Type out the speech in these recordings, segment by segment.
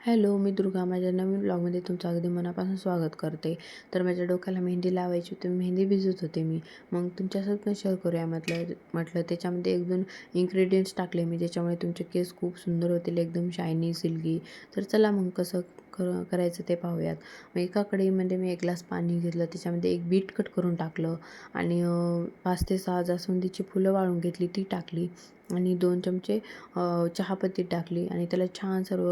Hello मी दुर्गा. माझ्या नवीन ब्लॉगमध्ये तुमचं अगदी मनापासून स्वागत करते. तर माझ्या डोक्याला मेहंदी लावायची होती मेहंदी भिजत होते मी. मग तुमच्यासोबत पण शेअर करूया म्हटलं म्हटलं. त्याच्यामध्ये एक दोन इन्ग्रेडियंट्स टाकले मी ज्याच्यामुळे तुमचे केस खूप सुंदर होतील एकदम शायनी सिल्की तर चला मग कसं कर करायचं ते पाहूयात. मग एका कढईमध्ये म्हणजे मी एक ग्लास पाणी घेतलं त्याच्यामध्ये एक बीट कट करून टाकलं आणि पाच ते सहा जास्वंदीची फुलं वाळून घेतली ती टाकली आणि दोन चमचे चहापत्ती टाकली आणि त्याला छान सर्व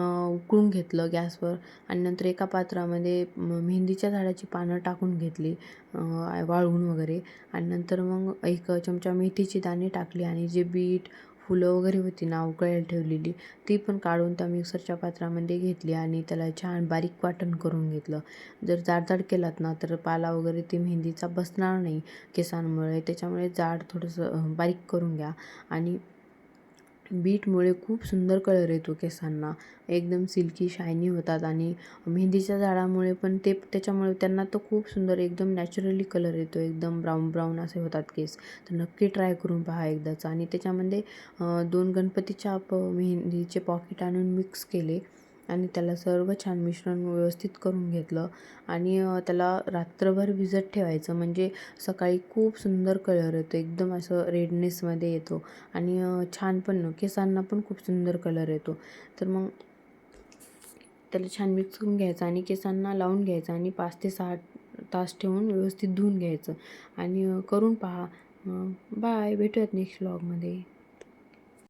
उकळून घेतलं गॅसवर आणि नंतर एका पात्रामध्ये मेहंदीच्या झाडाची पानं टाकून घेतली वाळवून वगैरे. आणि नंतर मग एक चमचा मेथीची दाणे टाकली आणि जे बीट फुलं वगैरे होती ना उकळायला ठेवलेली ती पण काढून त्या मिक्सरच्या पात्रामध्ये घेतली आणि त्याला छान बारीक वाटण करून घेतलं. जर जाडजाड केलात ना तर पाला वगैरे ती मेहंदीचा बसणार नाही केसांमुळे. त्याच्यामुळे जाड थोडंसं बारीक करून घ्या. आणि बीटमुळे खूप सुंदर कलर येतो केसांना. एकदम सिल्की शायनी होतात आणि मेहंदीच्या झाडामुळे पण ते त्याच्यामुळे त्यांना तर खूप सुंदर एकदम नॅचरली कलर येतो. एकदम ब्राऊन ब्राऊन असे होतात केस. तर नक्की ट्राय करून पहा एकदाच. आणि त्याच्यामध्ये दोन गणपतीच्या प मेहंदीचे पॉकेट आणून मिक्स केले. आणि त्याला सर्व छान मिश्रण व्यवस्थित करून घेतलं. आणि त्याला रात्रभर भिजत ठेवायचं. म्हणजे सकाळी खूप सुंदर कलर येतो. एकदम असं रेडनेसमध्ये येतो. आणि छान पण केसांना पण खूप सुंदर कलर येतो. तर मग त्याला छान मिक्स करून घ्यायचं आणि केसांना लावून घ्यायचं आणि पाच ते सहा तास ठेवून व्यवस्थित धुवून घ्यायचं. आणि करून पहा. बाय. भेटूयात नेक्स्ट व्लॉगमध्ये